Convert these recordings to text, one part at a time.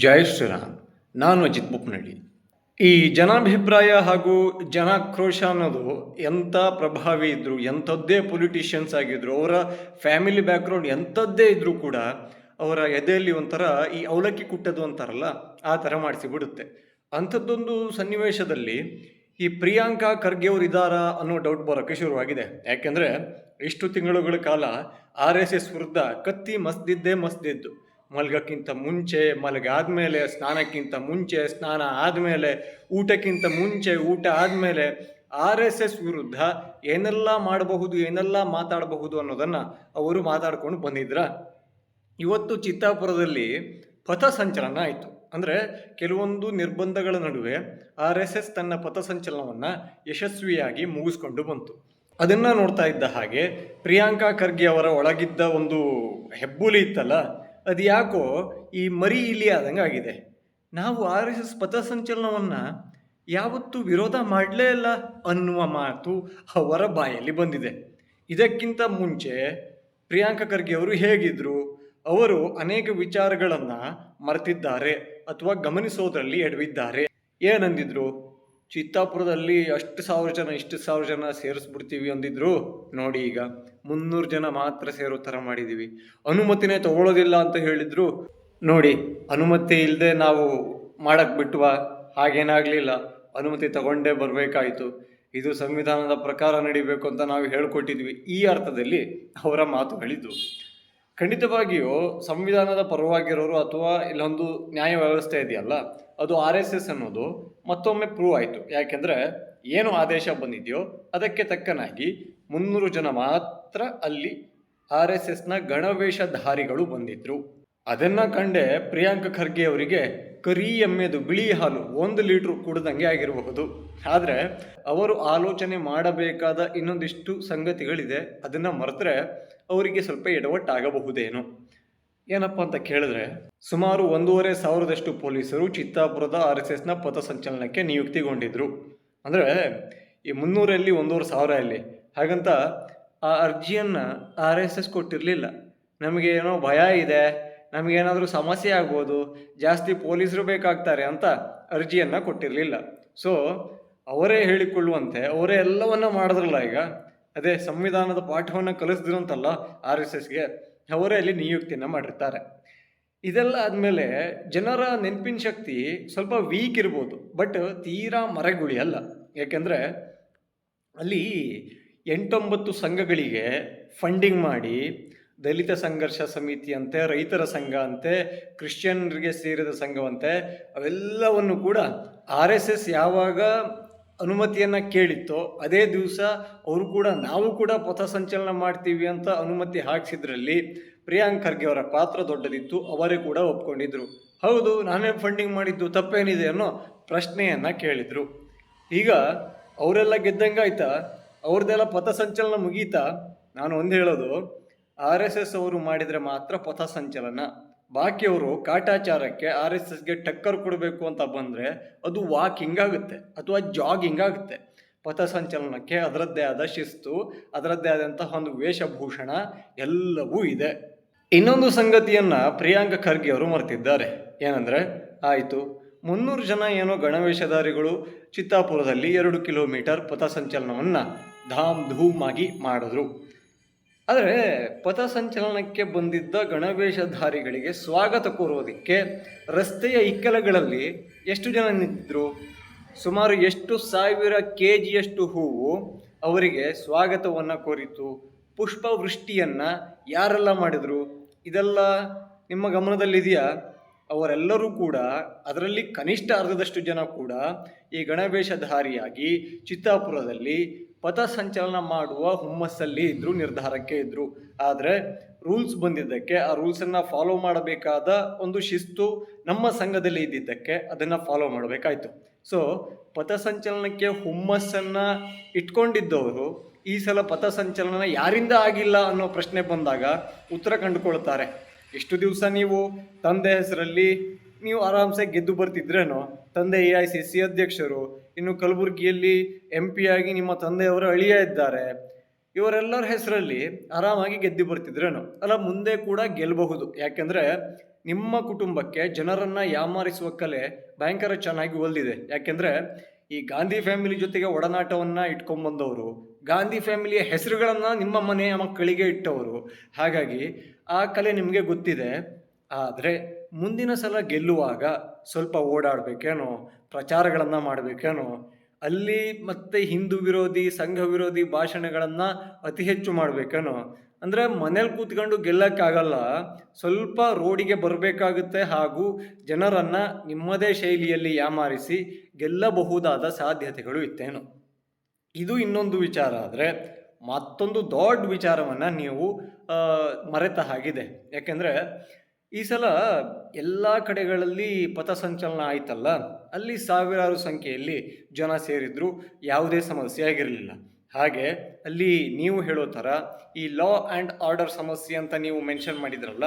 ಜೈ ಶ್ರೀರಾಮ್. ನಾನು ಅಜಿತ್ ಬುಪ್ನಳ್ಳಿ ಈ ಜನಾಭಿಪ್ರಾಯ ಹಾಗೂ ಜನಾಕ್ರೋಶ ಅನ್ನೋದು ಎಂಥ ಪ್ರಭಾವಿ ಇದ್ದರು ಎಂಥದ್ದೇ ಪೊಲಿಟಿಷಿಯನ್ಸ್ ಆಗಿದ್ದರು ಅವರ ಫ್ಯಾಮಿಲಿ ಬ್ಯಾಕ್ಗ್ರೌಂಡ್ ಎಂಥದ್ದೇ ಇದ್ದರೂ ಕೂಡ ಅವರ ಎದೆಯಲ್ಲಿ ಒಂಥರ ಈ ಅವಲಕ್ಕಿ ಕುಟ್ಟದು ಅಂತಾರಲ್ಲ, ಆ ಥರ ಮಾಡಿಸಿಬಿಡುತ್ತೆ ಅಂಥದ್ದೊಂದು ಸನ್ನಿವೇಶದಲ್ಲಿ ಈ ಪ್ರಿಯಾಂಕಾ ಖರ್ಗೆ ಅವರು ಇದ್ದಾರಾ ಅನ್ನೋ ಡೌಟ್ ಬರೋಕ್ಕೆ ಶುರುವಾಗಿದೆ. ಯಾಕೆಂದರೆ, ಇಷ್ಟು ತಿಂಗಳುಗಳ ಕಾಲ ಆರ್ ಎಸ್ ಎಸ್ ವಿರುದ್ಧ ಕತ್ತಿ ಮಸ್ದಿದ್ದೇ ಮಸ್ದಿದ್ದು. ಮಲ್ಗಕ್ಕಿಂತ ಮುಂಚೆ ಮಲಗಾದ ಮೇಲೆ ಸ್ನಾನಕ್ಕಿಂತ ಮುಂಚೆ, ಸ್ನಾನ ಆದಮೇಲೆ, ಊಟಕ್ಕಿಂತ ಮುಂಚೆ, ಊಟ ಆದಮೇಲೆ ಆರ್ ಎಸ್ ಎಸ್ ವಿರುದ್ಧ ಏನೆಲ್ಲ ಮಾಡಬಹುದು, ಏನೆಲ್ಲ ಮಾತಾಡಬಹುದು ಅನ್ನೋದನ್ನು ಅವರು ಮಾತಾಡ್ಕೊಂಡು ಬಂದಿದ್ರ. ಇವತ್ತು ಚಿತ್ತಾಪುರದಲ್ಲಿ ಪಥಸಂಚಲನ ಆಯಿತು. ಅಂದರೆ ಕೆಲವೊಂದು ನಿರ್ಬಂಧಗಳ ನಡುವೆ ಆರ್ ಎಸ್ ಎಸ್ ತನ್ನ ಪಥಸಂಚಲನವನ್ನು ಯಶಸ್ವಿಯಾಗಿ ಮುಗಿಸ್ಕೊಂಡು ಬಂತು. ಅದನ್ನು ನೋಡ್ತಾ ಇದ್ದ ಹಾಗೆ ಪ್ರಿಯಾಂಕಾ ಖರ್ಗೆ ಅವರ ಒಳಗಿದ್ದ ಒಂದು ಹೆಬ್ಬುಲಿ ಇತ್ತಲ್ಲ ಅದು ಯಾಕೋ ಈ ಮರಿ ಇಲಿ ಆದಂಗೆ ಆಗಿದೆ. ನಾವು ಆರ್ ಎಸ್ ಎಸ್ ಪಥಸಂಚಲನವನ್ನು ಯಾವತ್ತೂ ವಿರೋಧ ಮಾಡಲೇ ಇಲ್ಲ ಅನ್ನುವ ಮಾತು ಅವರ ಬಾಯಲ್ಲಿ ಬಂದಿದೆ. ಇದಕ್ಕಿಂತ ಮುಂಚೆ ಪ್ರಿಯಾಂಕಾ ಖರ್ಗೆ ಅವರು ಹೇಗಿದ್ರು, ಅವರು ಅನೇಕ ವಿಚಾರಗಳನ್ನು ಮರೆತಿದ್ದಾರೆ ಅಥವಾ ಗಮನಿಸೋದರಲ್ಲಿ ಎಡವಿದ್ದಾರೆ. ಏನಂದಿದ್ರು? ಚಿತ್ತಾಪುರದಲ್ಲಿ ಅಷ್ಟು ಸಾವಿರ ಜನ, ಇಷ್ಟು ಸಾವಿರ ಜನ ಸೇರಿಸ್ಬಿಡ್ತೀವಿ ಅಂದಿದ್ರು. ನೋಡಿ ಈಗ ಮುನ್ನೂರು ಜನ ಮಾತ್ರ ಸೇರೋ ಥರ ಮಾಡಿದ್ದೀವಿ. ಅನುಮತಿನೇ ತಗೊಳ್ಳೋದಿಲ್ಲ ಅಂತ ಹೇಳಿದ್ರು. ನೋಡಿ, ಅನುಮತಿ ಇಲ್ಲದೆ ನಾವು ಮಾಡಕ್ಕೆ ಬಿಟ್ಟುವ ಹಾಗೇನಾಗಲಿಲ್ಲ. ಅನುಮತಿ ತಗೊಂಡೇ ಬರಬೇಕಾಯಿತು. ಇದು ಸಂವಿಧಾನದ ಪ್ರಕಾರ ನಡಿಬೇಕು ಅಂತ ನಾವು ಹೇಳ್ಕೊಟ್ಟಿದ್ವಿ. ಈ ಅರ್ಥದಲ್ಲಿ ಅವರ ಮಾತುಗಳಿದ್ದು ಖಂಡಿತವಾಗಿಯೂ ಸಂವಿಧಾನದ ಪರವಾಗಿರೋರು ಅಥವಾ ಇಲ್ಲೊಂದು ನ್ಯಾಯ ವ್ಯವಸ್ಥೆ ಇದೆಯಲ್ಲ, ಅದು ಆರ್ ಎಸ್ ಎಸ್ ಅನ್ನೋದು ಮತ್ತೊಮ್ಮೆ ಪ್ರೂವ್ ಆಯಿತು. ಯಾಕೆಂದರೆ ಏನು ಆದೇಶ ಬಂದಿದೆಯೋ ಅದಕ್ಕೆ ತಕ್ಕನಾಗಿ ಮುನ್ನೂರು ಜನ ಮಾತ್ರ ಅಲ್ಲಿ ಆರ್ ಎಸ್ ಎಸ್ನ ಗಣವೇಷಧಾರಿಗಳು ಬಂದಿದ್ರು. ಅದನ್ನು ಕಂಡೆ ಪ್ರಿಯಾಂಕ ಖರ್ಗೆ ಅವರಿಗೆ ಕರಿ ಎಮ್ಮೆದು ಬಿಳಿ ಹಾಲು ಒಂದು ಲೀಟ್ರು ಕುಡ್ದಂಗೆ ಆಗಿರಬಹುದು. ಆದರೆ ಅವರು ಆಲೋಚನೆ ಮಾಡಬೇಕಾದ ಇನ್ನೊಂದಿಷ್ಟು ಸಂಗತಿಗಳಿದೆ. ಅದನ್ನು ಮರೆತರೆ ಅವರಿಗೆ ಸ್ವಲ್ಪ ಎಡವಟ್ಟಾಗಬಹುದೇನು. ಏನಪ್ಪ ಅಂತ ಕೇಳಿದ್ರೆ, ಸುಮಾರು ಒಂದೂವರೆ ಸಾವಿರದಷ್ಟು ಪೊಲೀಸರು ಚಿತ್ತಾಪುರದ ಆರ್ ಎಸ್ ಎಸ್ನ ಪಥಸಂಚಲನಕ್ಕೆ ನಿಯುಕ್ತಿಗೊಂಡಿದ್ದರು ಅಂದರೆ ಈ ಮುನ್ನೂರಲ್ಲಿ ಒಂದೂವರೆ ಸಾವಿರ ಅಲ್ಲಿ ಹಾಗಂತ ಆ ಅರ್ಜಿಯನ್ನು ಆರ್ ಎಸ್ ಎಸ್ ಕೊಟ್ಟಿರಲಿಲ್ಲ. ನಮಗೆ ಏನೋ ಭಯ ಇದೆ. ನಮಗೇನಾದರೂ ಸಮಸ್ಯೆ ಆಗ್ಬೋದು, ಜಾಸ್ತಿ ಪೊಲೀಸರು ಬೇಕಾಗ್ತಾರೆ ಅಂತ ಅರ್ಜಿಯನ್ನು ಕೊಟ್ಟಿರಲಿಲ್ಲ. ಸೊ ಅವರೇ ಹೇಳಿಕೊಳ್ಳುವಂತೆ, ಅವರೇ ಎಲ್ಲವನ್ನ ಮಾಡಿದ್ರಲ್ಲ ಈಗ? ಅದೇ ಸಂವಿಧಾನದ ಪಾಠವನ್ನು ಕಲಿಸಿದ್ರಂತಲ್ಲ ಆರ್ ಎಸ್ ಎಸ್ಗೆ, ಅವರೇ ಅಲ್ಲಿ ನಿಯುಕ್ತಿಯನ್ನು ಮಾಡಿರ್ತಾರೆ. ಇದೆಲ್ಲ ಆದಮೇಲೆ ಜನರ ನೆನಪಿನ ಶಕ್ತಿ ಸ್ವಲ್ಪ ವೀಕ್ ಇರ್ಬೋದು ಬಟ್ ತೀರಾ ಮರಗುಳಿ ಅಲ್ಲ. ಯಾಕೆಂದರೆ ಅಲ್ಲಿ ಎಂಟೊಂಬತ್ತು ಸಂಘಗಳಿಗೆ ಫಂಡಿಂಗ್ ಮಾಡಿ ದಲಿತ ಸಂಘರ್ಷ ಸಮಿತಿ ಅಂತೆ ರೈತರ ಸಂಘ ಅಂತೆ, ಕ್ರಿಶ್ಚಿಯನ್ರಿಗೆ ಸೇರಿದ ಸಂಘವಂತೆ, ಅವೆಲ್ಲವನ್ನು ಕೂಡ ಆರ್ ಎಸ್ ಎಸ್ ಯಾವಾಗ ಅನುಮತಿಯನ್ನು ಕೇಳಿತ್ತೋ, ಅದೇ ದಿವಸ ಅವರು ಕೂಡ, ನಾವು ಕೂಡ ಪಥಸಂಚಲನ ಮಾಡ್ತೀವಿ ಅಂತ ಅನುಮತಿ ಹಾಕಿಸಿದ್ರಲ್ಲಿ ಪ್ರಿಯಾಂಕ್ ಖರ್ಗೆ ಅವರ ಪಾತ್ರ ದೊಡ್ಡದಿತ್ತು, ಅವರೇ ಕೂಡ ಒಪ್ಕೊಂಡಿದ್ರು. ಹೌದು, ನಾನೇ ಫಂಡಿಂಗ್ ಮಾಡಿದ್ದು ತಪ್ಪೇನಿದೆ ಅನ್ನೋ ಪ್ರಶ್ನೆಯನ್ನು ಕೇಳಿದರು. ಈಗ ಅವರೆಲ್ಲ ಗೆದ್ದಂಗಾಯ್ತಾ? ಅವ್ರದ್ದೆಲ್ಲ ಪಥಸಂಚಲನ ಮುಗೀತಾ? ನಾನು ಒಂದು ಹೇಳೋದು ಆರ್ ಎಸ್ ಎಸ್ ಅವರು ಮಾಡಿದರೆ ಮಾತ್ರ ಪಥಸಂಚಲನ ಬಾಕಿಯವರು ಕಾಟಾಚಾರಕ್ಕೆ ಆರ್ ಎಸ್ ಎಸ್ಗೆ ಟಕ್ಕರ್ ಕೊಡಬೇಕು ಅಂತ ಬಂದರೆ ಅದು ವಾಕಿಂಗ್ ಆಗುತ್ತೆ ಅಥವಾ ಜಾಗಿಂಗ್ ಆಗುತ್ತೆ ಪಥಸಂಚಲನಕ್ಕೆ ಅದರದ್ದೇ ಆದ ಶಿಸ್ತು, ಅದರದ್ದೇ ಆದಂತಹ ಒಂದು ವೇಷಭೂಷಣ ಎಲ್ಲವೂ ಇದೆ. ಇನ್ನೊಂದು ಸಂಗತಿಯನ್ನು ಪ್ರಿಯಾಂಕ ಖರ್ಗೆ ಅವರು ಮರೆತಿದ್ದಾರೆ. ಏನಂದರೆ, ಆಯಿತು, ಮುನ್ನೂರು ಜನ ಏನೋ ಗಣವೇಷಧಾರಿಗಳು ಚಿತ್ತಾಪುರದಲ್ಲಿ ಎರಡು ಕಿಲೋಮೀಟರ್ ಪಥಸಂಚಲನವನ್ನು ಧಾಮ್ ಧೂಮ್ ಆಗಿ ಮಾಡಿದ್ರು. ಆದರೆ ಪಥಸಂಚಲನಕ್ಕೆ ಬಂದಿದ್ದ ಗಣವೇಷಧಾರಿಗಳಿಗೆ ಸ್ವಾಗತ ಕೋರುವುದಕ್ಕೆ ರಸ್ತೆಯ ಇಕ್ಕೆಲಗಳಲ್ಲಿ ಎಷ್ಟು ಜನ ನಿಂತಿದ್ರು? ಸುಮಾರು ಎಷ್ಟು ಸಾವಿರ ಕೆ ಜಿಯಷ್ಟು ಹೂವು ಅವರಿಗೆ ಸ್ವಾಗತವನ್ನು ಕೋರಿತು. ಪುಷ್ಪವೃಷ್ಟಿಯನ್ನು ಯಾರೆಲ್ಲ ಮಾಡಿದರು? ಇದೆಲ್ಲ ನಿಮ್ಮ ಗಮನದಲ್ಲಿದೆಯಾ? ಅವರೆಲ್ಲರೂ ಕೂಡ, ಅದರಲ್ಲಿ ಕನಿಷ್ಠ ಅರ್ಧದಷ್ಟು ಜನ ಕೂಡ ಈ ಗಣವೇಷಧಾರಿಯಾಗಿ ಚಿತ್ತಾಪುರದಲ್ಲಿ ಪಥಸಂಚಲನ ಮಾಡುವ ಹುಮ್ಮಸ್ಸಲ್ಲಿ ಇದ್ದರು ನಿರ್ಧಾರಕ್ಕೆ ಇದ್ದರು ಆದರೆ ರೂಲ್ಸ್ ಬಂದಿದ್ದಕ್ಕೆ, ಆ ರೂಲ್ಸನ್ನು ಫಾಲೋ ಮಾಡಬೇಕಾದ ಒಂದು ಶಿಸ್ತು ನಮ್ಮ ಸಂಘದಲ್ಲಿ ಇದ್ದಿದ್ದಕ್ಕೆ ಅದನ್ನು ಫಾಲೋ ಮಾಡಬೇಕಾಯ್ತು. ಸೊ ಪಥಸಂಚಲನಕ್ಕೆ ಹುಮ್ಮಸ್ಸನ್ನು ಇಟ್ಕೊಂಡಿದ್ದವರು ಈ ಸಲ ಪಥಸಂಚಲನ ಯಾರಿಂದ ಆಗಿಲ್ಲ ಅನ್ನೋ ಪ್ರಶ್ನೆ ಬಂದಾಗ ಉತ್ತರ ಕಂಡುಕೊಳ್ತಾರೆ. ಎಷ್ಟು ದಿವಸ ನೀವು ತಂದೆ ಹೆಸರಲ್ಲಿ ನೀವು ಆರಾಮ್ಸೆ ಗೆದ್ದು ಬರ್ತಿದ್ರೇನೋ, ತಂದೆ ಎ ಐ ಸಿ ಸಿ ಅಧ್ಯಕ್ಷರು ಇನ್ನು ಕಲಬುರಗಿಯಲ್ಲಿ ಎಂ ಪಿ ಆಗಿ ನಿಮ್ಮ ತಂದೆಯವರು ಅಳಿಯ ಇದ್ದಾರೆ. ಇವರೆಲ್ಲರ ಹೆಸರಲ್ಲಿ ಆರಾಮಾಗಿ ಗೆದ್ದು ಬರ್ತಿದ್ರೇನೋ. ಅಲ್ಲ, ಮುಂದೆ ಕೂಡ ಗೆಲ್ಲಬಹುದು ಯಾಕೆಂದರೆ ನಿಮ್ಮ ಕುಟುಂಬಕ್ಕೆ ಜನರನ್ನು ಯಾಮಾರಿಸುವ ಕಲೆ ಭಯಂಕರ ಚೆನ್ನಾಗಿ ಒಲ್ದಿದೆ ಯಾಕೆಂದರೆ ಈ ಗಾಂಧಿ ಫ್ಯಾಮಿಲಿ ಜೊತೆಗೆ ಒಡನಾಟವನ್ನು ಇಟ್ಕೊಂಡ್ಬಂದವರು ಗಾಂಧಿ ಫ್ಯಾಮಿಲಿಯ ಹೆಸರುಗಳನ್ನು ನಿಮ್ಮ ಮನೆಯ ಮಕ್ಕಳಿಗೆ ಇಟ್ಟವರು. ಹಾಗಾಗಿ ಆ ಕಲೆ ನಿಮಗೆ ಗೊತ್ತಿದೆ. ಆದರೆ ಮುಂದಿನ ಸಲ ಗೆಲ್ಲುವಾಗ ಸ್ವಲ್ಪ ಓಡಾಡಬೇಕೇನೋ? ಪ್ರಚಾರಗಳನ್ನು ಮಾಡಬೇಕೇನೋ, ಅಲ್ಲಿ ಮತ್ತೆ ಹಿಂದೂ ವಿರೋಧಿ, ಸಂಘ ವಿರೋಧಿ ಭಾಷಣಗಳನ್ನು ಅತಿ ಹೆಚ್ಚು ಮಾಡಬೇಕೇನೋ, ಅಂದರೆ ಮನೇಲಿ ಕೂತ್ಕೊಂಡು ಗೆಲ್ಲಕ್ಕಾಗಲ್ಲ, ಸ್ವಲ್ಪ ರೋಡಿಗೆ ಬರಬೇಕಾಗುತ್ತೆ ಹಾಗೂ ಜನರನ್ನು ನಿಮ್ಮದೇ ಶೈಲಿಯಲ್ಲಿ ಯಾಮಾರಿಸಿ ಗೆಲ್ಲಬಹುದಾದ ಸಾಧ್ಯತೆಗಳು ಇತ್ತೇನು. ಇದು ಇನ್ನೊಂದು ವಿಚಾರ, ಆದರೆ ಮತ್ತೊಂದು ದೊಡ್ಡ ವಿಚಾರವನ್ನು ನೀವು ಮರೆತ ಹಾಗಿದೆ. ಯಾಕೆಂದರೆ ಈ ಸಲ ಎಲ್ಲ ಕಡೆಗಳಲ್ಲಿ ಪಥಸಂಚಲನ ಆಯ್ತಲ್ಲ, ಅಲ್ಲಿ ಸಾವಿರಾರು ಸಂಖ್ಯೆಯಲ್ಲಿ ಜನ ಸೇರಿದ್ರು, ಯಾವುದೇ ಸಮಸ್ಯೆ ಆಗಿರಲಿಲ್ಲ. ಹಾಗೆ ಅಲ್ಲಿ ನೀವು ಹೇಳೋ ಥರ ಈ ಲಾ ಆ್ಯಂಡ್ ಆರ್ಡರ್ ಸಮಸ್ಯೆ ಅಂತ ನೀವು ಮೆನ್ಷನ್ ಮಾಡಿದ್ರಲ್ಲ,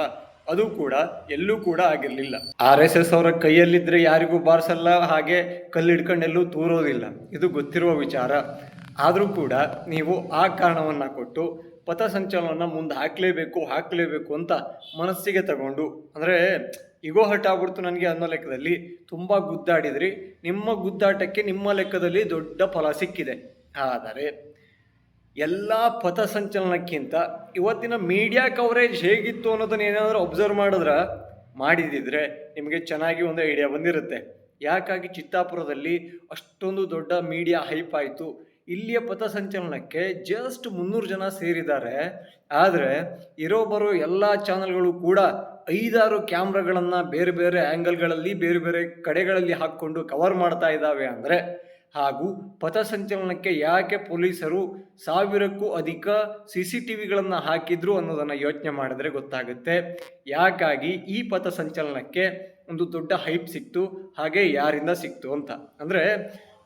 ಅದು ಕೂಡ ಎಲ್ಲೂ ಕೂಡ ಆಗಿರಲಿಲ್ಲ. ಆರ್ ಎಸ್ ಎಸ್ ಅವರ ಕೈಯಲ್ಲಿದ್ದರೆ ಯಾರಿಗೂ ಬಾರಿಸಲ್ಲ, ಹಾಗೆ ಕಲ್ಲಿಡ್ಕೊಂಡೆಲ್ಲೂ ತೂರೋದಿಲ್ಲ. ಇದು ಗೊತ್ತಿರುವ ವಿಚಾರ. ಆದರೂ ಕೂಡ ನೀವು ಆ ಕಾರಣವನ್ನು ಕೊಟ್ಟು ಪಥಸಂಚಲನವನ್ನು ಮುಂದೆ ಹಾಕಲೇಬೇಕು ಹಾಕಲೇಬೇಕು ಅಂತ ಮನಸ್ಸಿಗೆ ತಗೊಂಡು. ಅಂದರೆ ಇಗೋ ಹರ್ಟ್ ಆಗ್ಬಿಡ್ತು ನನಗೆ ಅನ್ನೋ ಲೆಕ್ಕದಲ್ಲಿ ತುಂಬ ಗುದ್ದಾಡಿದ್ರಿ. ನಿಮ್ಮ ಗುದ್ದಾಟಕ್ಕೆ ನಿಮ್ಮ ಲೆಕ್ಕದಲ್ಲಿ ದೊಡ್ಡ ಫಲ ಸಿಕ್ಕಿದೆ. ಆದರೆ ಎಲ್ಲ ಪಥಸಂಚಲನಕ್ಕಿಂತ ಇವತ್ತಿನ ಮೀಡಿಯಾ ಕವರೇಜ್ ಹೇಗಿತ್ತು ಅನ್ನೋದನ್ನ ಏನಾದರೂ ಅಬ್ಸರ್ವ್ ಮಾಡಿದ್ರೆ ಮಾಡಿದಿದ್ರೆ ನಿಮಗೆ ಚೆನ್ನಾಗಿ ಒಂದು ಐಡಿಯಾ ಬಂದಿರುತ್ತೆ. ಯಾಕಾಗಿ ಚಿತ್ತಾಪುರದಲ್ಲಿ ಅಷ್ಟೊಂದು ದೊಡ್ಡ ಮೀಡಿಯಾ ಹೈಪ್ ಆಯಿತು. ಇಲ್ಲಿಯ ಪಥಸಂಚಲನಕ್ಕೆ ಜಸ್ಟ್ ಮುನ್ನೂರು ಜನ ಸೇರಿದ್ದಾರೆ. ಆದರೆ ಇರೋ ಬರೋ ಎಲ್ಲ ಚಾನಲ್ಗಳು ಕೂಡ ಐದಾರು ಕ್ಯಾಮ್ರಾಗಳನ್ನು ಬೇರೆ ಬೇರೆ ಆ್ಯಂಗಲ್ಗಳಲ್ಲಿ ಬೇರೆ ಬೇರೆ ಕಡೆಗಳಲ್ಲಿ ಹಾಕ್ಕೊಂಡು ಕವರ್ ಮಾಡ್ತಾ ಇದ್ದಾವೆ ಅಂದರೆ, ಹಾಗೂ ಪಥಸಂಚಲನಕ್ಕೆ ಯಾಕೆ ಪೊಲೀಸರು ಸಾವಿರಕ್ಕೂ ಅಧಿಕ ಸಿ ಸಿ ಟಿ ವಿಗಳನ್ನು ಹಾಕಿದ್ರು ಅನ್ನೋದನ್ನು ಯೋಚನೆ ಮಾಡಿದ್ರೆ ಗೊತ್ತಾಗುತ್ತೆ. ಯಾಕಾಗಿ ಈ ಪಥಸಂಚಲನಕ್ಕೆ ಒಂದು ದೊಡ್ಡ ಹೈಪ್ ಸಿಕ್ತು, ಹಾಗೆ ಯಾರಿಂದ ಸಿಕ್ತು ಅಂತ. ಅಂದರೆ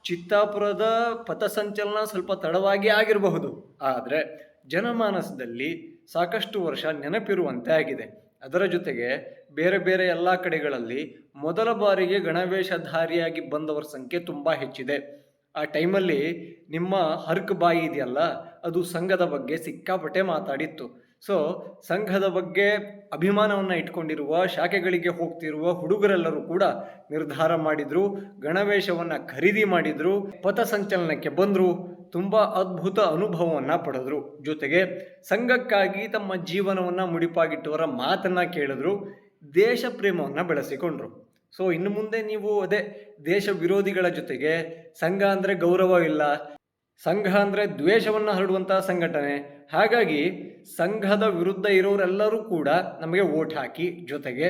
ಚಿತ್ತಾಪುರದ ಪಥಸಂಚಲನ ಸ್ವಲ್ಪ ತಡವಾಗಿ ಆಗಿರಬಹುದು. ಆದರೆ ಜನಮಾನಸದಲ್ಲಿ ಸಾಕಷ್ಟು ವರ್ಷ ನೆನಪಿರುವಂತೆ ಆಗಿದೆ. ಅದರ ಜೊತೆಗೆ ಬೇರೆ ಬೇರೆ ಎಲ್ಲ ಕಡೆಗಳಲ್ಲಿ ಮೊದಲ ಬಾರಿಗೆ ಗಣವೇಷಧಾರಿಯಾಗಿ ಬಂದವರ ಸಂಖ್ಯೆ ತುಂಬ ಹೆಚ್ಚಿದೆ. ಆ ಟೈಮಲ್ಲಿ ನಿಮ್ಮ ಹರ್ಕ್ ಬಾಯಿ ಇದೆಯಲ್ಲ, ಅದು ಸಂಘದ ಬಗ್ಗೆ ಸಿಕ್ಕಾಪಟ್ಟೆ ಮಾತಾಡಿತ್ತು. ಸೊ ಸಂಘದ ಬಗ್ಗೆ ಅಭಿಮಾನವನ್ನು ಇಟ್ಕೊಂಡಿರುವ, ಶಾಖೆಗಳಿಗೆ ಹೋಗ್ತಿರುವ ಹುಡುಗರೆಲ್ಲರೂ ಕೂಡ ನಿರ್ಧಾರ ಮಾಡಿದ್ರು, ಗಣವೇಶವನ್ನು ಖರೀದಿ ಮಾಡಿದ್ರು ಪಥಸಂಚಲನಕ್ಕೆ ಬಂದರು, ತುಂಬ ಅದ್ಭುತ ಅನುಭವವನ್ನು ಪಡೆದ್ರು. ಜೊತೆಗೆ ಸಂಘಕ್ಕಾಗಿ ತಮ್ಮ ಜೀವನವನ್ನು ಮುಡಿಪಾಗಿಟ್ಟವರ ಮಾತನ್ನು ಕೇಳಿದ್ರು, ದೇಶ ಪ್ರೇಮವನ್ನು ಬೆಳೆಸಿಕೊಂಡ್ರು. ಸೊ ಇನ್ನು ಮುಂದೆ ನೀವು ಅದೇ ದೇಶ ವಿರೋಧಿಗಳ ಜೊತೆಗೆ, ಸಂಘ ಅಂದರೆ ಗೌರವ ಇಲ್ಲ ಸಂಘ ಅಂದರೆ ದ್ವೇಷವನ್ನು ಹರಡುವಂತಹ ಸಂಘಟನೆ. ಹಾಗಾಗಿ ಸಂಘದ ವಿರುದ್ಧ ಇರೋರೆಲ್ಲರೂ ಕೂಡ ನಮಗೆ ಓಟ್ ಹಾಕಿ ಜೊತೆಗೆ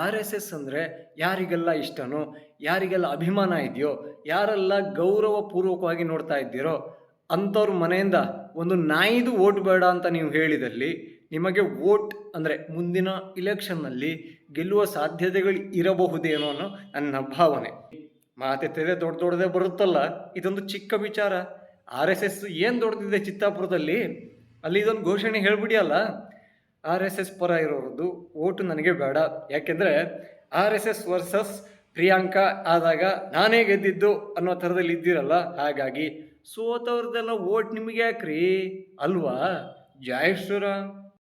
ಆರ್ ಎಸ್ ಎಸ್ ಅಂದರೆ ಯಾರಿಗೆಲ್ಲ ಇಷ್ಟನೋ, ಯಾರಿಗೆಲ್ಲ ಅಭಿಮಾನ ಇದೆಯೋ, ಯಾರೆಲ್ಲ ಗೌರವಪೂರ್ವಕವಾಗಿ ನೋಡ್ತಾ ಇದ್ದೀರೋ ಅಂಥವ್ರ ಮನೆಯಿಂದ ಒಂದು ನಾಯಿದು ಓಟ್ ಬೇಡ ಅಂತ ನೀವು ಹೇಳಿದಲ್ಲಿ ನಿಮಗೆ ವೋಟ್ ಅಂದರೆ ಮುಂದಿನ ಇಲೆಕ್ಷನ್ನಲ್ಲಿ ಗೆಲ್ಲುವ ಸಾಧ್ಯತೆಗಳು ಇರಬಹುದೇನೋ ಅನ್ನೋ ನನ್ನ ಭಾವನೆ. ಮಾತೆ ತೆರೆ ದೊಡ್ಡ ದೊಡ್ಡದೇ ಬರುತ್ತಲ್ಲ, ಇದೊಂದು ಚಿಕ್ಕ ವಿಚಾರ. ಆರ್ ಎಸ್ ಎಸ್ ಏನು ದೊಡ್ಡದಿದೆ ಚಿತ್ತಾಪುರದಲ್ಲಿ, ಅಲ್ಲಿ ಇದೊಂದು ಘೋಷಣೆ ಹೇಳ್ಬಿಡಿ ಅಲ್ಲ ಆರ್ ಎಸ್ ಎಸ್ ಪರ ಇರೋರದ್ದು ಓಟು ನನಗೆ ಬೇಡ. ಯಾಕೆಂದರೆ R S S versus Priyanka ಆದಾಗ ನಾನೇ ಗೆದ್ದಿದ್ದು ಅನ್ನೋ ಥರದಲ್ಲಿ ಇದ್ದೀರಲ್ಲ, ಹಾಗಾಗಿ ಸೋತವ್ರದ್ದೆಲ್ಲ ಓಟ್ ನಿಮಗೆ ಯಾಕ್ರಿ? ಅಲ್ವಾ? ಜಯೇಶ್ವರ